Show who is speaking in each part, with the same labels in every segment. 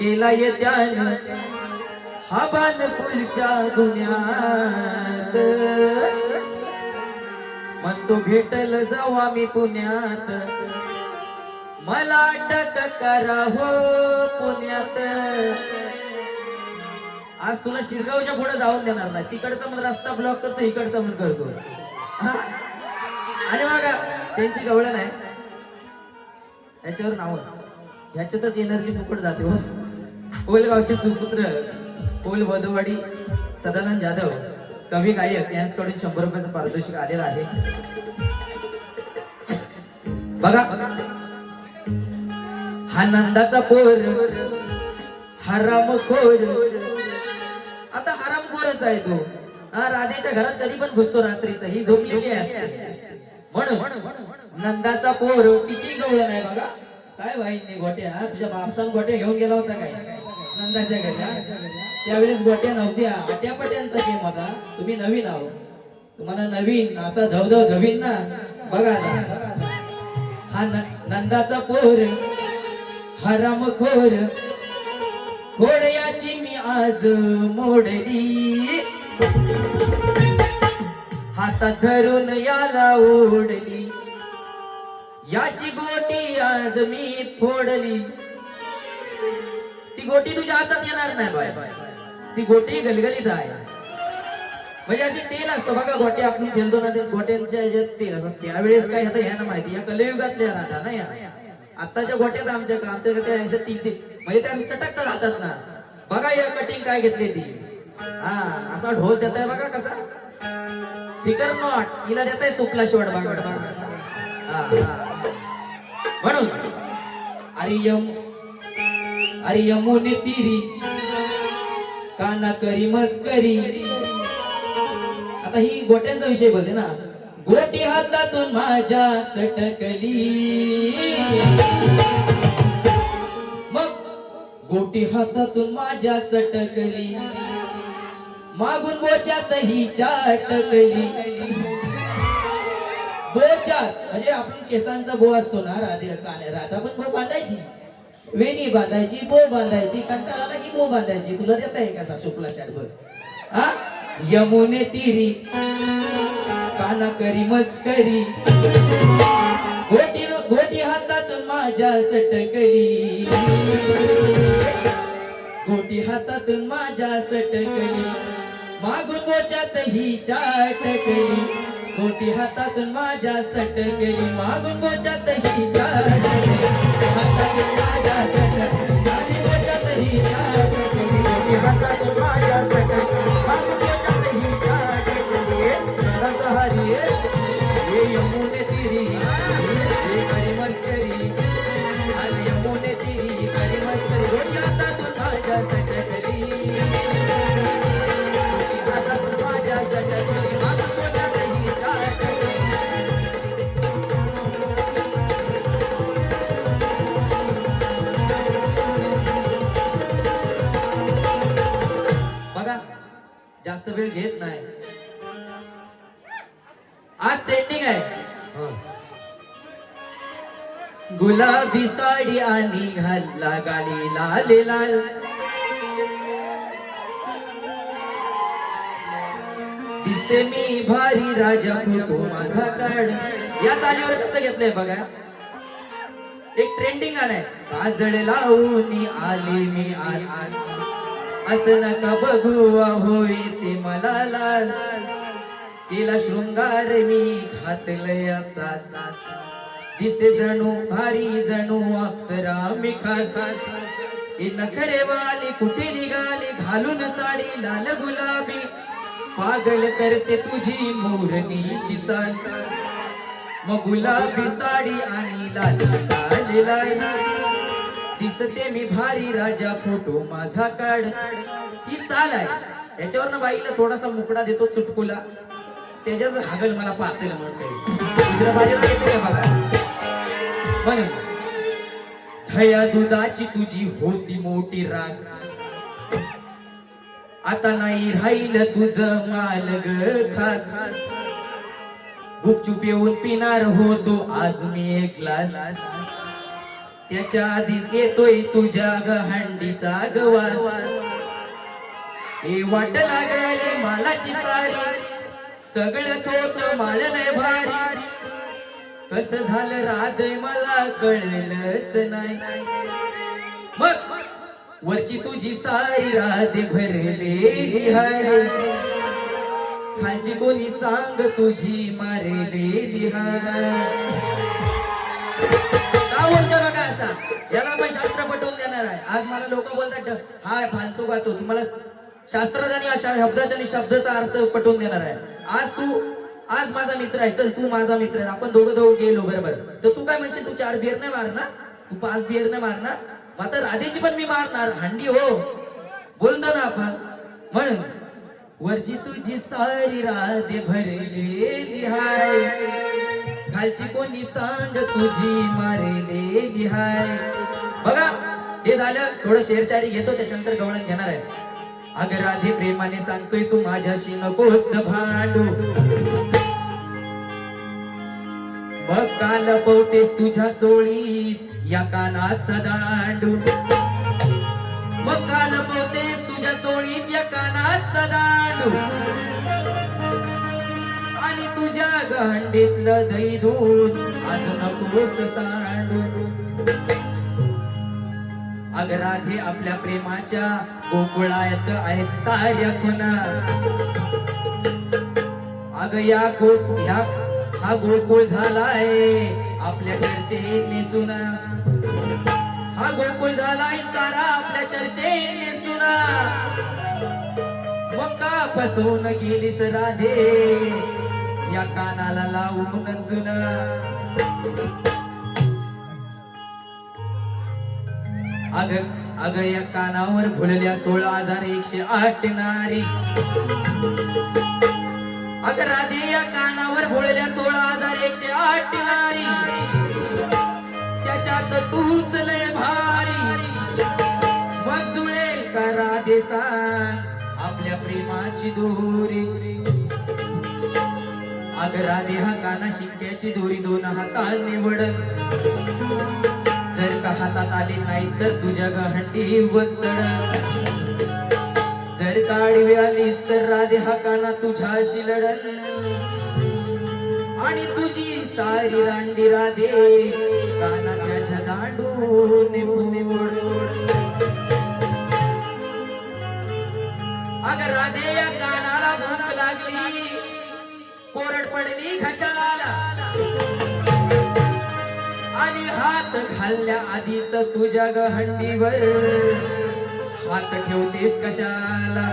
Speaker 1: केला येत्यान हा बानपुलच्या गुन्ह्यात म्हणतो भेटल जाऊ मी पुण्यात. मला अटक करा हो पुण्यात. आज तुला शिरगावच्या पुढे जाऊन देणार नाही. तिकडचा मग रस्ता ब्लॉक करतो इकडचा म्हणून करतो. हा? आणि बघा त्यांची गवळण आहे. त्याच्यावर नाव ह्याच्यातच एनर्जी फुकट जाते हो. ओलगावचे सुपुत्र ओल वधवाडी सदानंद जाधव कवी गायक यांच्याकडून शंभर रुपयाचं पारितोषिक आलेलं आहे. बघा. हा नंदाचा पोर हरामखोर आता हरामखोरच आहे तो. हा राधेच्या घरात कधी पण घुसतो रात्रीचा. ही झोपलेली असते. म्हणून नंदाचा पोर तिची गवळ आहे बघा. काय वाईट नाही गोट्या. तुझ्या बापसान गोट्या घेऊन गेला होता काय? नंदाच्या गजा. त्यावेळेस गोट्या नव्हत्या आट्यापाट्यांचा गेम होता. तुम्ही नवीन आहो. तुम्हाला नवीन असा धवधव धवीन ना बघा हा न- नंदाचा पोर हरामखोर घोडयाची मी आज मोडली. हातात धरून याला ओढली. याची गोटी आज मी फोडली. गोटी तुझ्या हातात येणार नाही बाय. ती गोटी गलगलीत आहे. म्हणजे अशी तेल असतो बघा गोटे आपण खेळतो ना ते गोट्यांच्या ह्याच्यात तेल असतात त्यावेळेस काय आता ह्यांना माहिती या कलयुगातल्या राहता ना या. आत्ताच्या गोट्यात आमच्या आमच्याकडे ह्याच्यात तीन म्हणजे त्या सटकता राहतात ना. बघा या कटिंग काय घेतली ती. हा असा ढोल देत आहे बघा कसा. फिकर नॉट हिला देत आहे सुपला शेवट बघा. कसा. हा, हा. म्हणून अरे यम अरे यमुने तिरी काना करी मस्करी. आता ही गोट्यांचा विषय बोलते ना. गोटी हातातून माझ्या सटकली. मग गोटी हातातून माझ्या सटकली. मागून बोच्यात ही चाटकली. बोच्यात म्हणजे आपण केसांचा बो असतो ना राधे काने राधा पण बो बांधायची. वेणी बांधायची बो बांधायची कंटाळा आला की बो बांधायची. तुला देता येईल कसा शुक्ला शाटभर हा? यमुने तिरी काना करी मस्करी गोटी गोटी हातातून माझ्या सटकली. गोटी हातात माझ्या सटकली. मागून बोच्यात ही चाटकली. गोटी हातातून माझ्या सटकली. मागून बोच्यात ही चाटकली हातातून माझ्या सट आणि बोच्यात ही चाटकली गोटी हातातून माझ्या सट मागून वेळ घेत नाही. आज ट्रेंडिंग आहे. गुलाबी साडी आणि घालला गाली लाल लाल. दिसते मी भारी राजा फोटो माझा काढ या चालीवर कसं घेतलंय बघा. एक ट्रेंडिंग आलाय. काजळ लावून आले मी आज. असं नका बघू होई ते मला लाल तिला शृंगार मी घातलय असा. दिसते जणू भारी जणू अप्सरा मी खासा. ही नखरेवाली कुठे निघाली? घालून साडी लाल गुलाबी. पागल करते तुझी मोरणी शिचाल मग गुलाबी साडी आणि लाल लाल लाल दिसते मी भारी राजा फोटो माझा काढ ही चाल आहे. याच्यावर बाईला थोडासा मुकडा देतो चुटकुला. त्याच्याच हागल मला पाहते म्हणते दुसऱ्या बाजूला येते का बघा? म्हणून थया दुधाची तुझी होती मोठी रास. आता नाही राहिलं तुझं माल ग खास. गुपचूप येऊन पिणार होतो आज मी एक ग्लास. त्याच्या आधीच येतोय तुझ्या ग हंडीचा गवास. ए वाट लागले मालाची सारी. सगळं सोच माळलंय भारी. कस झालं राधे मला कळलंच नाही. मग वरची तुझी सारी राधे भरले हाय खालची कोणी सांग तुझी मारेले लिहा बोलतो बघा असा? याला पण शास्त्र पटवून देणार आहे. आज मला लोक बोलतात हा फालतू गातो तुम्हाला शास्त्राचा अशा शब्दाचा आणि शब्दाचा अर्थ पटवून देणार आहे. आज तू आज माझा मित्र आहे. चल तू माझा मित्र आहे. आपण दोघं दोघं गेलो बरोबर. तर तू काय म्हणशील? तू चार बिअर नाही मारणार? तू पाच बिअर नाही मारणार? आता राधेची पण मी मारणार. हंडी हो. बोलतो ना आपण. म्हणून वरची तुझी सारी राधे भरलेली हाय खालची कोणी सांड तुझी मारलेली हाय बघा हे झालं थोडं शेरशारी घेतो त्याच्यानंतर गवळण घेणार आहे. अग राधे प्रेमाने सांगतोय तू माझ्याशी नकोस भांडू. मग का लपवतेस तुझ्या चोळीत या कानाचा दांडू. मग का लपवतेस तुझ्या चोळीत या कानाचा दांडू. तुझ्या गंडीतलं दही दूध आज नकोस सांडू अग राधे आपल्या प्रेमाच्या गोकुळात आहेत साऱ्या खुना अग या गो ह्या हा गोकुळ झालाय आपल्या घरचे सुना. हा गोकुळ झालाय सारा आपल्या चर्चे सुना. मग का फसवून गेलीस राधे? या कानाला लावून जुना. अग अग या कानावर फुलल्या सोळा हजार एकशे आठ नारी. अग राधे या कानावर फुलल्या सोळा हजार एकशे आठ नारी. त्याच्यात तूच लय भारी. मग जुळेल का राधे सांग आपल्या प्रेमाची दोरी. अग राधे हा काना शिक्क्याची दोरी दोन हाताने निवडत जर का हातात आली नाही तर तुझ्या गहंडी वचड जर का आडवी आलीस तर राधे हा काना तुझ्याशी लढल आणि तुझी सारी रांडी राधे कानाच्या दांडून निवड अग राधे या कानाला म्हणू लागली. कोरड पडली घशाला. आणि हात घालल्या आधीच तुझ्या गहंडीवर. हात ठेवतेस कशाला?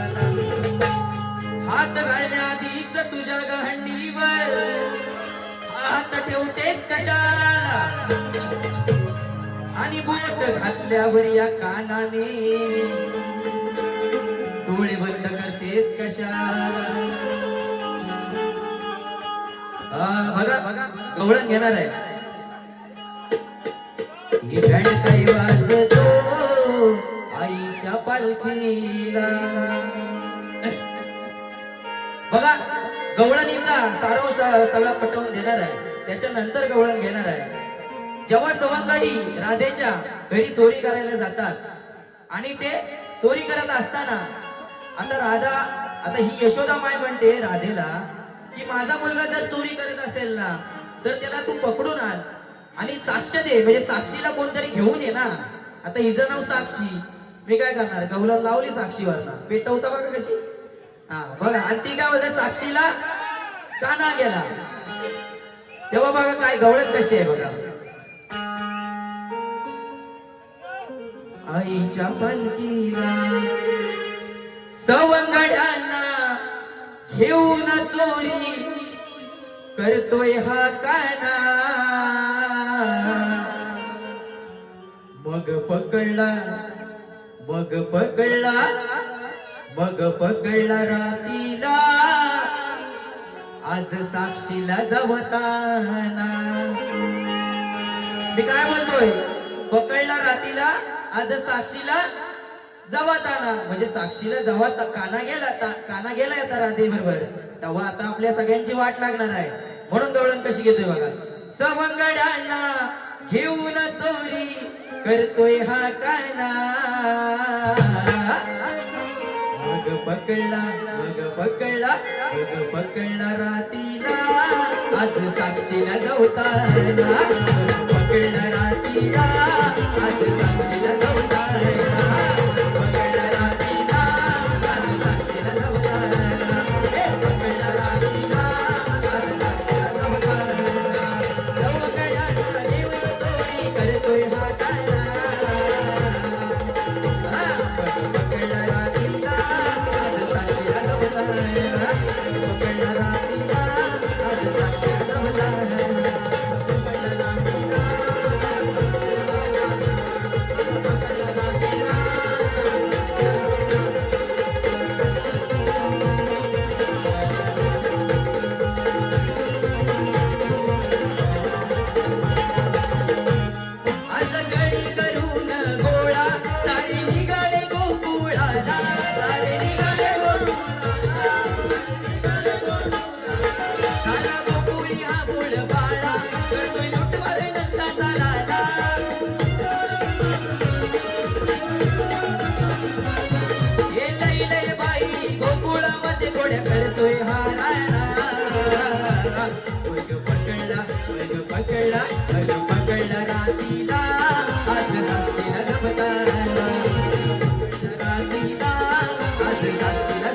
Speaker 1: हात घालण्या आधीच तुझ्या गहंडीवर. हात ठेवतेस कशाला? आणि बोट घातल्यावर या कानाने. डोळे बंद करतेस कशाला? हा, बघा बघा गवळण घेणार आहे. ही काही वाजतो आईच्या पालखीला. बघा गवळणीचा सारांश सगळा पटवून देणार आहे. त्याच्यानंतर गवळण घेणार आहे. जेव्हा सवंगडी राधेच्या घरी चोरी करायला जातात आणि ते चोरी करत असताना आता राधा आता ही यशोदा माय म्हणते राधेला की माझा मुलगा जर चोरी करत असेल ना तर त्याला तू पकडून आण. आणि साक्ष दे म्हणजे साक्षीला कोणतरी घेऊन ये ना. आता हिचं नाव साक्षी. मी काय करणार? गहुला लावली साक्षी ना पेटवता बघा कशी. हा बघा. आणि ती काय बोलते? साक्षीला काना गेला. तेव्हा बघा काय गवळत कशी आहे बघा. आईच्या पलकीला सवंगड्यांना घेऊन चोरी करतोय हा काना. मग पकडला मग पकडला मग पकडला रातीला. आज साक्षीला जवताना. मी काय म्हणतोय? पकडला रातीला आज साक्षीला जवताना. म्हणजे साक्षीला जेव्हा काना गेला काना गेला आता राधे बरोबर तेव्हा आता आपल्या सगळ्यांची वाट लागणार आहे. म्हणून गवळण कशी घेतोय बघा. सवंगड्यांना घेऊन चोरी करतोय हा काना. मग पकडला मग पकडला मग पकडला रातीला. आज साक्षीला जवता पकडला रातीला. आज साक्षीला करतोय हा राणा पकडला मग पकडला मग पकडला रातीला. आज साक्षीला जमताना रातीला आज साक्षीला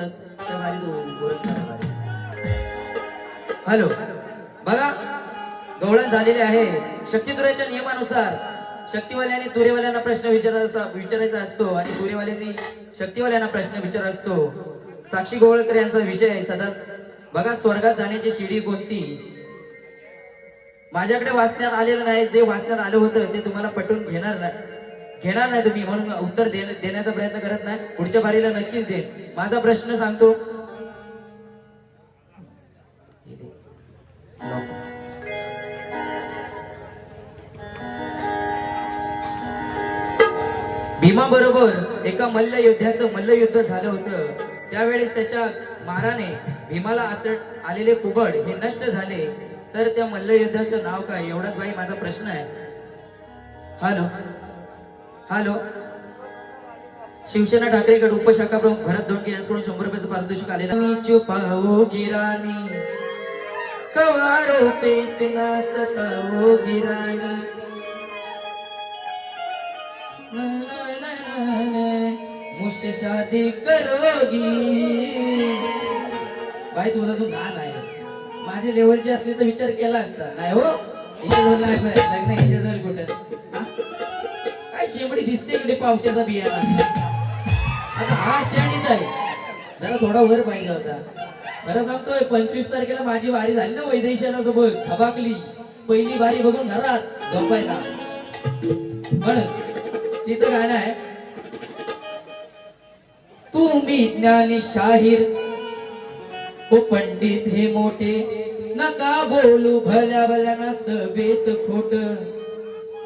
Speaker 1: आहे हॅलो. बघा गवळण झालेले आहे. शक्तिदुराच्या नियमानुसार शक्तिवाल्याने तुरेवाल्यांना प्रश्न विचारायचा विचारायचा असतो आणि तुरेवाल्यांनी शक्तिवाल्यांना प्रश्न विचार असतो. साक्षी गोवळकर यांचा विषय आहे सदा बघा स्वर्गात जाण्याची शिडी कोणती? माझ्याकडे वाचण्यात आलेलं नाही. जे वाचण्यात आलं होतं ते तुम्हाला पटवून घेणार नाही. घेणार नाही तुम्ही म्हणून उत्तर देण्याचा प्रयत्न करत नाही. पुढच्या बारीला नक्कीच देईन. माझा प्रश्न सांगतो. भीमा बरोबर एका मल्ल योद्ध्याचं मल्लयुद्ध झालं होतं. त्यावेळेस त्याच्या माराने भीमाला आत आलेले कुबड हे नष्ट झाले. तर त्या मल्लयुद्धाचं नाव काय? एवढाच बाई माझा प्रश्न आहे. हॅलो. हॅलो. शिवसेना ठाकरे ठाकरेगड उपशाखा प्रमुख भरत धोंडके यांच्याकडून शंभर रुपयाचं पारितोषिक आलेलं मी चुपाओ गिराणी कवारो पे इतना सताओ गिरानी मुझसे शादी करोगी. बाई तुझा जो गाण आहे माझ्या लेवलची असली तर विचार केला असता. नाही हो? हिच्या जवळ नाही लग्न हिच्या जवळ कुठं काय शेंबडी दिसते इकडे पावट्याचा बियाणा? आता हा स्टँड इथं आहे. जरा थोडा वर पाहिजे होता. खरं सांगतोय पंचवीस तारखेला माझी वारी झाली ना वैदेशाला सोबत थबाकली. पहिली वारी बघून घरात झोपायला. म्हणून तिचं गाणं आहे तुम्ही ज्ञानी शाहीर ओ पंडित हे मोठे. नका बोलू भल्या भल्या ना सभेत खोट.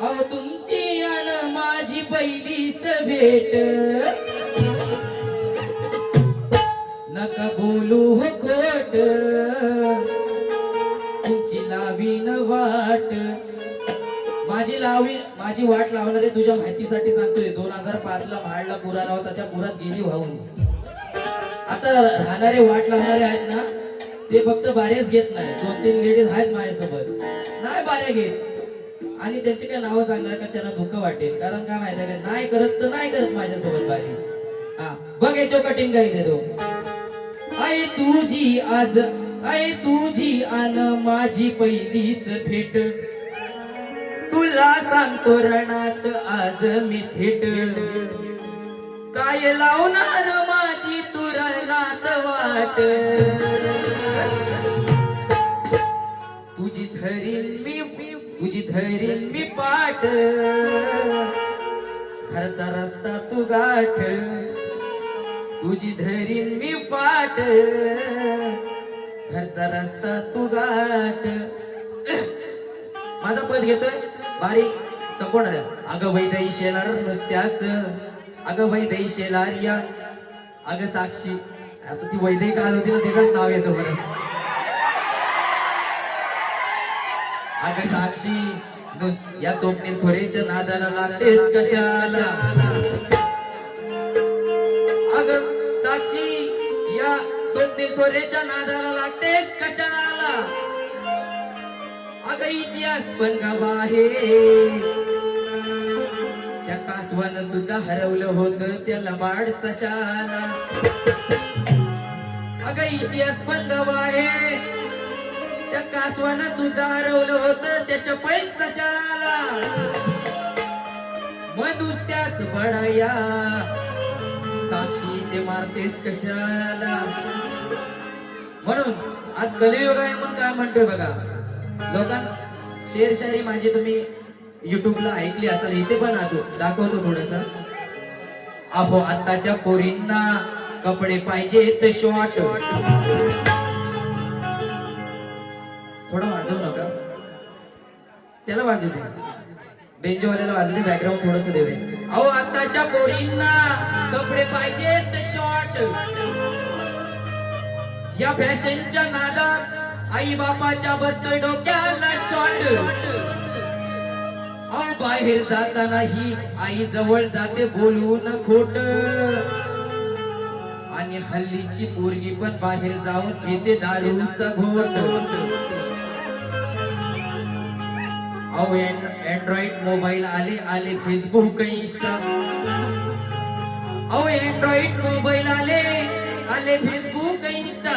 Speaker 1: अहो तुमची पहिलीच भेट. नका बोलू हो खोट. तुमची लावीन वाट. माझी लावी माझी वाट लावणारे तुझ्या माहितीसाठी सांगतोय. दोन हजार पाच ला महाडला पुरा आला होता त्या पुरात गेली वाहून. आता राहणारे वाट लावणारे आहेत ना ते फक्त बारेच घेत नाही. दोन तीन लेडीज आहेत माझ्यासोबत. नाही बारे घेत. आणि त्यांची काय नावं सांगणार का त्यांना दुःख वाटेल. कारण काय माहिती आहे का? नाही करत तर नाही करत माझ्यासोबत बाकी हा बघ याच्या कठीण काही देतो आय तुझी आज आय तुझी आन माझी पहिलीच भेट. तुला सांगतो रणात आज मी थेट. काय लावणार माझी तू रणात वाट? तुझी धरीन तुझी धरीन मी पाठ. घरचा रस्ता तू गाठ. तुझी धरीन मी पाठ. घरचा रस्ता तू गाठ. माझा पद घेतोय. बारीक. संपूर्ण अगं वैदई शेलार नुसत्याच. अगं वैदई शेलार या अगं साक्षी. आता ती वैदई काल होती ना तिचंच नाव येतं बरं. अगं साक्षी या स्वप्नील थोरेच्या नादाला लागतेस कशाला? अग साक्षी या स्वप्नील थोरेच्या नादाला लागतेस कशाला? अगं इतिहास पण गवा आहे. त्या कासवानं सुद्धा हरवलं होतं त्याला बाड सशाला. अगं इतिहास पण गवा आहे. त्या सुद्धा हरवलं होत त्याच्या पैस सशाला मग नुसत्याच बडाया. साक्षी ते मारतेस कशाला? म्हणून आज कलियुग आहे म्हणून काय म्हणतोय बघा. लोकां शेरशाही माझी तुम्ही युट्यूबला ऐकली असाल इथे पण आतो दाखवतो थोडस. अहो आताच्या पोरींना कपडे पाहिजेत शॉर्ट थोडं वाजवू नका. त्याला वाजू दे. बेंजोवाल्याला वाजू दे बॅकग्राऊंड थोडस देऊ दे. अहो आताच्या पोरींना कपडे पाहिजेत शॉर्ट या फॅशनच्या नादात आई बापाच्या बसतोय डोक्याला शॉर्ट अहो बाहेर जातानाही आई जवळ जाते बोलून खोट. आणि हल्लीची पोरगी पण बाहेर जाऊन घेते दारूचा घोट. अहो अँड्रॉइड मोबाईल आले आले फेसबुक इंस्टा अहो अँड्रॉइड मोबाईल आले आले फेसबुक इंस्टा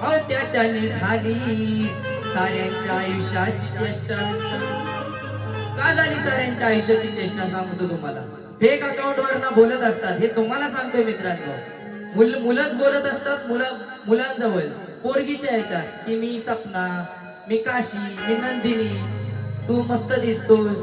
Speaker 1: अहो त्याच्याने झाली साऱ्यांच्या आयुष्याची चेष्टा. का झाली साऱ्यांच्या आयुष्याची चेष्टा सांगतो तुम्हाला. फेक अकाउंट वर ना बोलत असतात हे तुम्हाला सांगतोय मित्रांनो. मुल मुलंच बोलत असतात मुलं मुलांजवळ. पोरगीच्या ह्याच्यात की मी सपना मी काशी मी नंदिनी तू मस्त दिसतोस.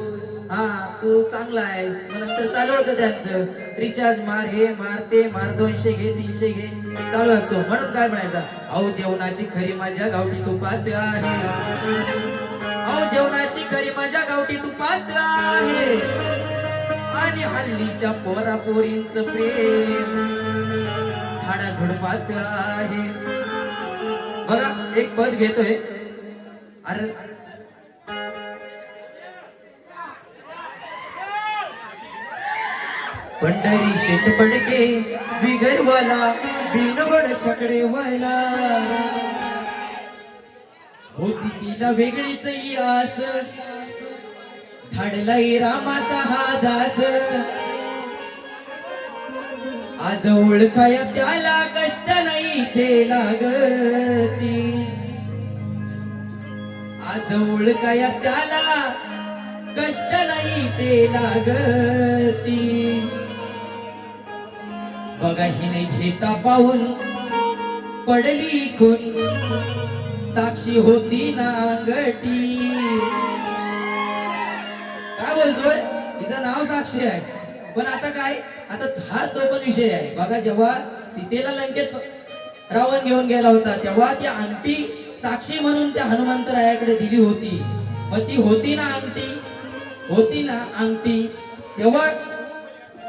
Speaker 1: हा तू चांगला आहेस. मग नंतर चालू होतं त्यांचं. रिचार्ज मार हे मार ते मार दोनशे घे तीनशे घे. चालू असतो म्हणून काय म्हणायचं? अहो जेवणाची खरी माझ्या गावठी तुपात आहे. अहो जेवणाची खरी माझ्या गावठी तुपात आहे. आणि हल्लीच्या पोरा पोरींच प्रेम झाडा झुडपात आहे. बघा एक पद घेतोय. अरे. पंढरी शेत पडके बिगरवाला बिनगड छकडे व्हायला. होती तिला वेगळीच आस. धाडलाई रामाचा हा दास. आज ओळखाया त्याला कष्ट नाही ते लागती. आज ओळखाया त्याला कष्ट नाही ते लागती. बघा हिने घेता पाहून पडली खून साक्षी होती नांगटी काय बोलतोय? तिचं नाव साक्षी आहे. पण आता काय? आता हा तो पण विषय आहे. बघा जेव्हा सीतेला लंकेत रावण घेऊन गेला होता तेव्हा ती आंटी साक्षी म्हणून त्या हनुमंतरायाकडे दिली होती. मग ती होती ना अंगठी होती ना अंगठी तेव्हा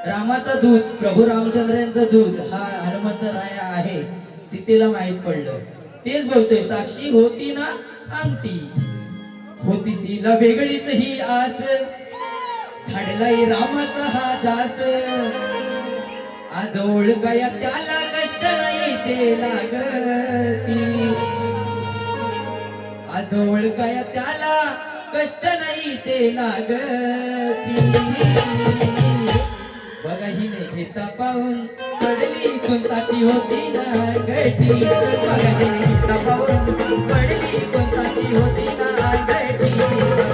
Speaker 1: रामाचा दूत प्रभू रामचंद्र यांचा दूत हा हनुमंतराया आहे सीतेला माहीत पडलं. तेच बोलतोय साक्षी होती ना अंगठी होती तिला वेगळीच ही आस. धाडलाई रामाचा हा दास. आज ओळखाया त्याला कष्ट नाही ते लागती. आज ओळखाया त्याला कष्ट नाही ते लागती. बघा हिने घेता पाहून पडली कोण साक्षी होती ना गठी बघा हिने घेता पाहून पडली कोण साक्षी होती ना गटी